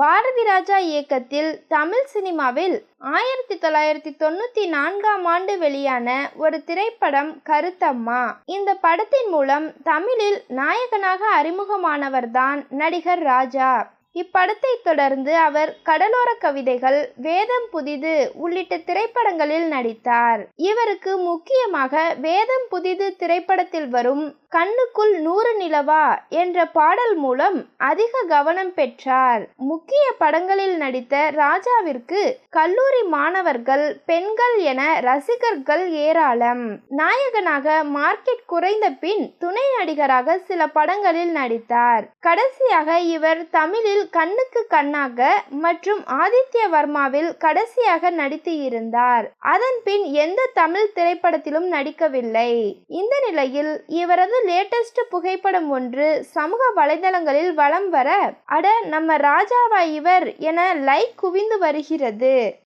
பாரதி ராஜா இயக்கத்தில் தமிழ் சினிமாவில் ஆயிரத்தி தொள்ளாயிரத்தி தொண்ணூத்தி நான்காம் ஆண்டு வெளியான ஒரு திரைப்படம் கருத்தம்மா. இந்த படத்தின் மூலம் தமிழில் நாயகனாக அறிமுகமானவர்தான் நடிகர் ராஜா. இப்படத்தை தொடர்ந்து அவர் கடலோர கவிதைகள் வேதம் புதிது உள்ளிட்ட திரைப்படங்களில் நடித்தார். இவருக்கு முக்கியமாக வேதம் புதிது திரைப்படத்தில் வரும் கண்ணுக்குள் நூறு நிலவா என்ற பாடல் மூலம் அதிக கவனம் பெற்றார். முக்கிய படங்களில் நடித்த ராஜாவிற்கு கல்லூரி மாணவர்கள் பெண்கள் என ரசிகர்கள் ஏராளம். நாயகனாக மார்க்கெட் குறைந்த பின் துணை நடிகராக சில படங்களில் நடித்தார். கடைசியாக இவர் தமிழில் கண்ணுக்கு கண்ணாக மற்றும் ஆதித்ய வர்மாவில் கடைசியாக நடித்து இருந்தார். அதன் பின் எந்த தமிழ் திரைப்படத்திலும் நடிக்கவில்லை. இந்த நிலையில் இவரது லேட்டஸ்ட் புகைப்படம் ஒன்று. சமூக வலைதளங்களில் வலம் வர அட நம்ம ராஜாவா இவர் என லைக் குவிந்து வருகிறது.